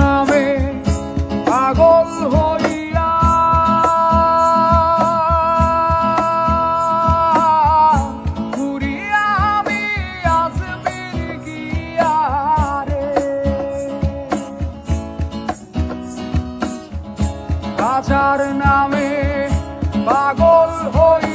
নামে পাগল হইয়া রাজার নামে পাগল হইয়া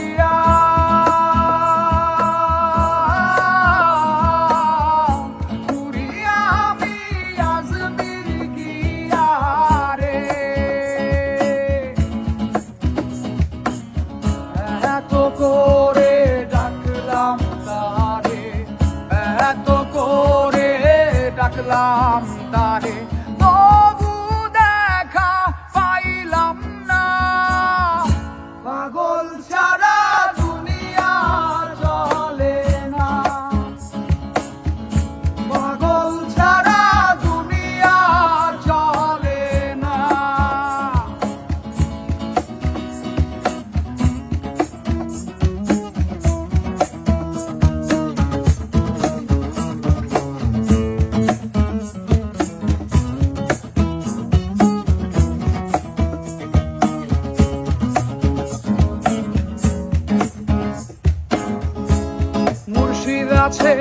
আছে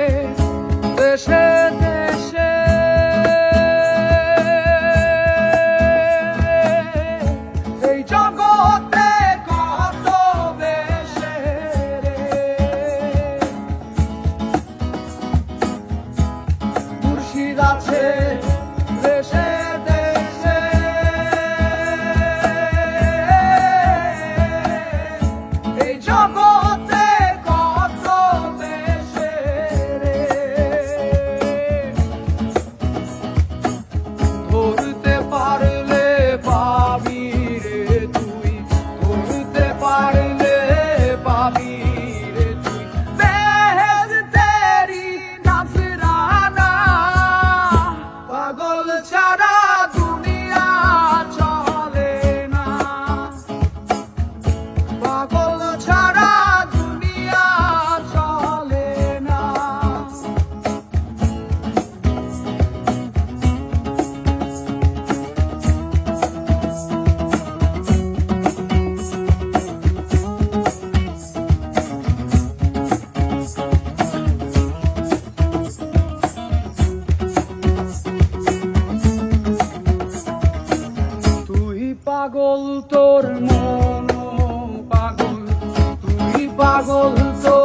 দেশের the child পাগল তো